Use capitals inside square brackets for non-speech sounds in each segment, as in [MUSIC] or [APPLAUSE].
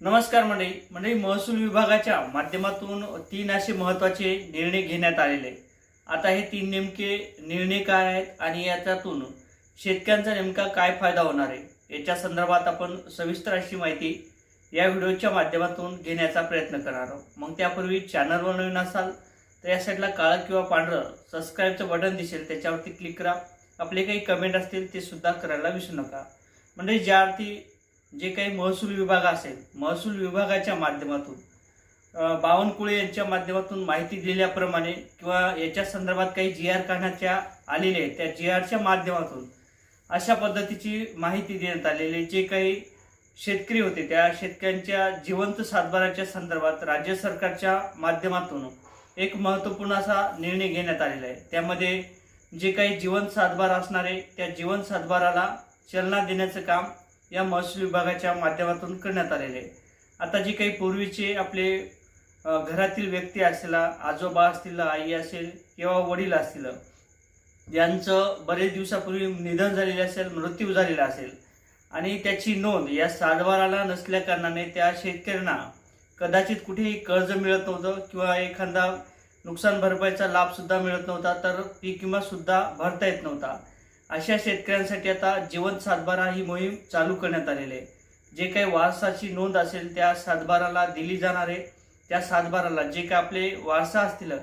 नमस्कार मंडळी. मंडळी महसूल विभागाच्या माध्यमातून तीन असे महत्त्वाचे निर्णय घेण्यात आलेले आता हे तीन नेमके निर्णय काय आहेत आणि याच्यातून शेतकऱ्यांचा नेमका काय फायदा होणार आहे याच्या संदर्भात आपण सविस्तर अशी माहिती या व्हिडिओच्या माध्यमातून घेण्याचा प्रयत्न करणार आहोत. मग त्यापूर्वी चॅनलवर नवीन असाल तर या साईडला काळं किंवा पांढरं सबस्क्राईबचं बटन दिसेल त्याच्यावरती क्लिक करा. आपले काही कमेंट असतील ते सुद्धा करायला विसरू नका. म्हणजे ज्या अर्थी जे काही महसूल विभाग असेल महसूल विभागाच्या माध्यमातून बावनकुळे यांच्या माध्यमातून माहिती दिल्याप्रमाणे किंवा याच्या संदर्भात काही जी आर काढण्याच्या आलेले त्या जी आरच्या माध्यमातून अशा पद्धतीची माहिती देण्यात आलेली जे काही शेतकरी होते त्या शेतकऱ्यांच्या जिवंत सातबाराच्या संदर्भात राज्य सरकारच्या माध्यमातून एक महत्त्वपूर्ण असा निर्णय घेण्यात आलेला आहे. त्यामध्ये जे काही जीवन सातबार असणारे त्या जीवन सातबाराला चालना देण्याचं काम या महसूल विभागाच्या माध्यमातून करण्यात आलेले. आहे आता जी काही पूर्वीचे आपले घरातील व्यक्ती असतील आजोबा असतील आई असेल किंवा वडील असतील यांचं बरेच दिवसापूर्वी निधन झालेले असेल मृत्यू झालेला असेल आणि त्याची नोंद या सातबाराला नसल्या कारणाने त्या शेतकऱ्यांना कदाचित कुठेही कर्ज मिळत नव्हतं किंवा एखादा नुकसान भरपाईचा लाभसुद्धा मिळत नव्हता तर पीक विमासुद्धा भरता येत नव्हता. अशा शेतकऱ्यांसाठी आता जीवन सातबारा ही मोहीम चालू करण्यात आलेली आहे. जे काही वारसाची नोंद असेल त्या सातबाराला दिली जाणार आहे. त्या सातबाराला जे काही आपले वारसा असतील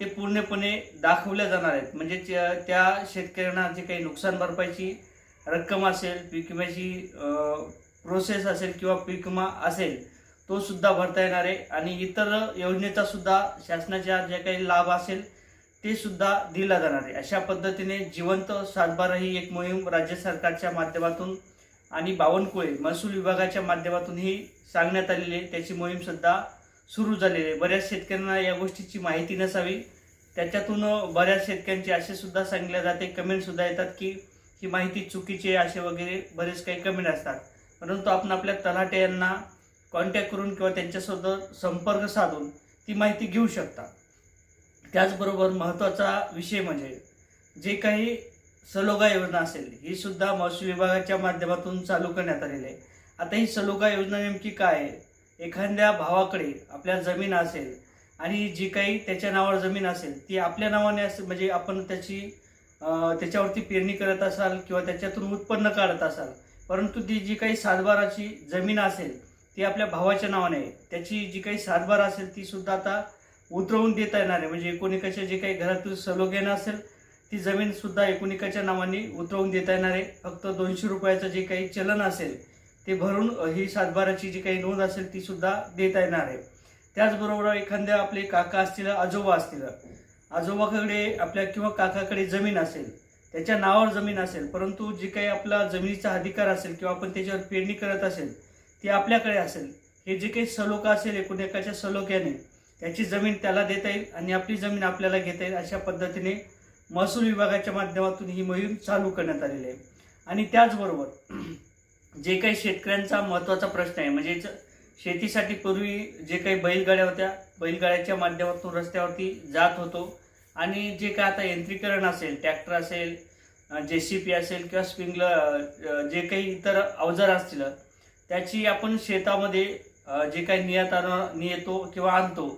ते पूर्णपणे दाखवल्या जाणार आहेत. म्हणजे त्या- त्या शेतकऱ्यांना जे काही नुकसान भरपाईची रक्कम असेल पीक विम्याची प्रोसेस असेल किंवा पीक विमा असेल तो सुद्धा भरता येणार आहे. आणि इतर योजनेचा सुद्धा शासनाच्या जे काही लाभ असेल ते सुद्धा दिला जाणार आहे. अशा पद्धतीने जिवंत सातबारा ही एक मोहीम राज्य सरकारच्या माध्यमातून आणि बावनकुळे महसूल विभागाच्या माध्यमातून ही सांगण्यात आलेली आहे. त्याची मोहीम सुद्धा सुरू झालेली आहे. बऱ्याच शेतकऱ्यांना या गोष्टीची माहिती नसावी. त्याच्यातून बऱ्याच शेतकऱ्यांचे असे सुद्धा सांगितले जाते कमेंट सुद्धा येतात की ही माहिती चुकीची आहे असे वगैरे बरेच काही कमेंट असतात. परंतु आपण आपल्या तलाटे यांना कॉन्टॅक्ट करून किंवा त्यांच्यासोबत संपर्क साधून ती माहिती घेऊ शकता. त्याचबरोबर महत्त्वाचा विषय म्हणजे जे काही सलोगा योजना असेल ही सुद्धा महसूल विभागाच्या माध्यमातून चालू करण्यात आलेली आहे. आता ही सलोगा योजना नेमकी काय आहे? एखाद्या भावाकडे आपल्या जमीन असेल आणि जी काही त्याच्या नावावर जमीन असेल ती आपल्या नावाने असेल म्हणजे आपण त्याची त्याच्यावरती पेरणी करत असाल किंवा त्याच्यातून उत्पन्न काढत असाल परंतु ती जी काही सातबाराची जमीन असेल ती आपल्या भावाच्या नावाने आहे. त्याची जी काही सातबार असेल ती सुद्धा आता उतरवून देता येणार आहे. म्हणजे एकोणिकाच्या जे काही घरातील सलोगेन असेल ती जमीन सुद्धा एकोणिकाच्या नावाने उतरवून देता येणार आहे. फक्त दोनशे रुपयाचं जे काही चलन असेल ते भरून ही सातबाराची जी काही नोंद असेल ती सुद्धा देता येणार आहे. त्याचबरोबर एखाद्या आपले काका असतील आजोबा असतील आजोबाकडे आपल्या किंवा काकाकडे जमीन असेल त्याच्या नावावर जमीन असेल परंतु जी काही आपला जमिनीचा अधिकार असेल किंवा आपण त्याच्यावर पेरणी करत असेल ती आपल्याकडे असेल. हे जे काही सलोखा असेल एकूण एकाच्या सलोख्याने त्याची जमीन त्याला देता येईल आणि आपली जमीन आपल्याला घेता येईल अशा पद्धतीने महसूल विभागाच्या माध्यमातून ही मोहीम चालू करण्यात आलेली आहे. आणि त्याचबरोबर [CLEARS THROAT] जे काही शेतकऱ्यांचा महत्त्वाचा प्रश्न आहे म्हणजे शेतीसाठी पूर्वी जे काही बैलगाड्या होत्या बैलगाड्याच्या माध्यमातून रस्त्यावरती जात होतो. आणि जे काय आता यंत्रीकरण असेल ट्रॅक्टर असेल जे सी पी असेल किंवा स्प्रिंगलर जे काही इतर अवजार असतील त्याची आपण शेतामध्ये जे काही नियत नियतो किंवा आणतो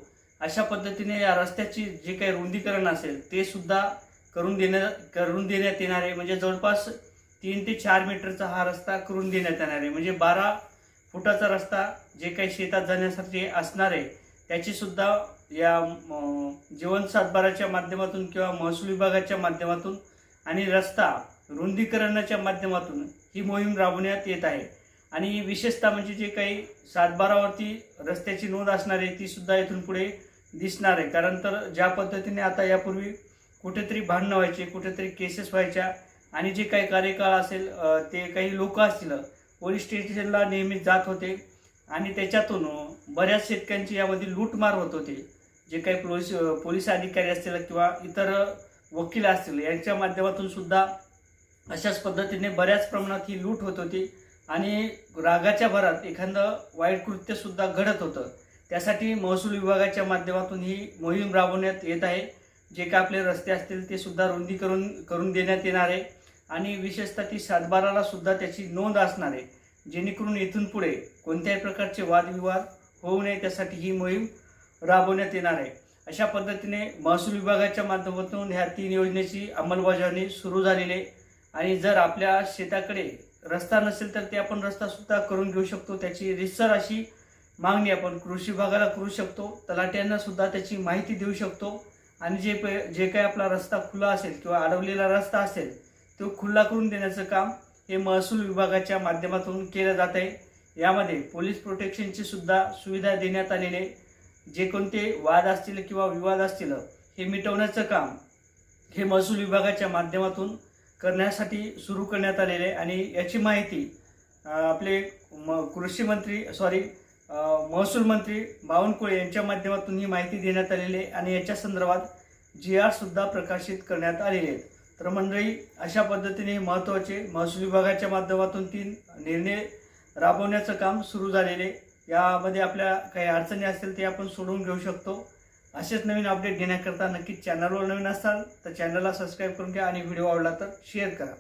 अशा पद्धतीने या रस्त्याची जे काही रुंदीकरण असेल ते सुद्धा करून देण्या करून देण्यात येणार आहे. म्हणजे जवळपास तीन ते चार मीटरचा हा रस्ता करून देण्यात येणार आहे. म्हणजे बारा फुटाचा रस्ता जे काही शेतात जाण्यासाठी असणार आहे त्याची सुद्धा या जीवन सातबाराच्या माध्यमातून किंवा महसूल विभागाच्या माध्यमातून आणि रस्ता रुंदीकरणाच्या माध्यमातून ही मोहीम राबवण्यात येत आहे. आणि विशेषतः म्हणजे जे काही सातबारावरती रस्त्याची नोंद असणार आहे ती सुद्धा इथून पुढे दिसणार आहे. कारण तर ज्या पद्धतीने आता यापूर्वी कुठेतरी भांडणं व्हायचे कुठेतरी केसेस व्हायच्या आणि जे काही कार्यकाळ असेल ते काही लोक असतील पोलीस स्टेशनला नेहमी जात होते आणि त्याच्यातून बऱ्याच शेतकऱ्यांची यामध्ये लूटमार होत होते. जे काही पोलीस पोलीस अधिकारी असतील किंवा इतर वकील असतील यांच्या माध्यमातून सुद्धा अशाच पद्धतीने बऱ्याच प्रमाणात ही लूट होत होती आणि रागाच्या भरात एखादं वाईट कृत्यसुद्धा घडत होतं. त्यासाठी महसूल विभागाच्या माध्यमातून ही मोहीम राबवण्यात येत आहे. जे काय आपले रस्ते असतील ते सुद्धा रुंदी करून करून देण्यात येणार आहे. आणि विशेषतः ती सातबाराला सुद्धा त्याची नोंद असणार आहे. जेणेकरून इथून पुढे कोणत्याही प्रकारचे वादविवाद होऊ नये त्यासाठी ही मोहीम राबवण्यात येणार आहे. अशा पद्धतीने महसूल विभागाच्या माध्यमातून ह्या तीन योजनेची अंमलबजावणी सुरू झालेली आहे. आणि जर आपल्या शेताकडे रस्ता नसेल तर ते आपण रस्ता सुद्धा करून घेऊ शकतो. त्याची रिसर अशी मागणी आपण कृषी विभागाला करू शकतो. तलाट्यांना सुद्धा त्याची माहिती देऊ शकतो. आणि जे प- जे काही आपला रस्ता खुला असेल किंवा अडवलेला रस्ता असेल तो खुला करून देण्याचं काम हे महसूल विभागाच्या माध्यमातून केलं जात आहे. यामध्ये पोलीस प्रोटेक्शनची सुद्धा सुविधा देण्यात आलेली आहे. जे कोणते वाद असतील किंवा विवाद असतील हे मिटवण्याचं काम हे महसूल विभागाच्या माध्यमातून करण्यासाठी सुरू करण्यात आलेले आहे. आणि याची माहिती आपले म कृषी मंत्री सॉरी महसूल मंत्री बावनकुळे यांच्या माध्यमातून ही माहिती देण्यात आलेली आहे आणि याच्या संदर्भात जी आर सुद्धा प्रकाशित करण्यात आलेले आहेत. तर मंडळी अशा पद्धतीने महत्त्वाचे महसूल विभागाच्या माध्यमातून तीन निर्णय राबवण्याचं काम सुरू झालेले यामध्ये आपल्या काही अडचणी असतील ते आपण सोडवून घेऊ शकतो. असेच नवीन अपडेट घेण्याकरता नक्कीच चॅनलवर नवीन असाल तर चॅनलला सबस्क्राईब करून घ्या आणि व्हिडिओ आवडला तर शेअर करा.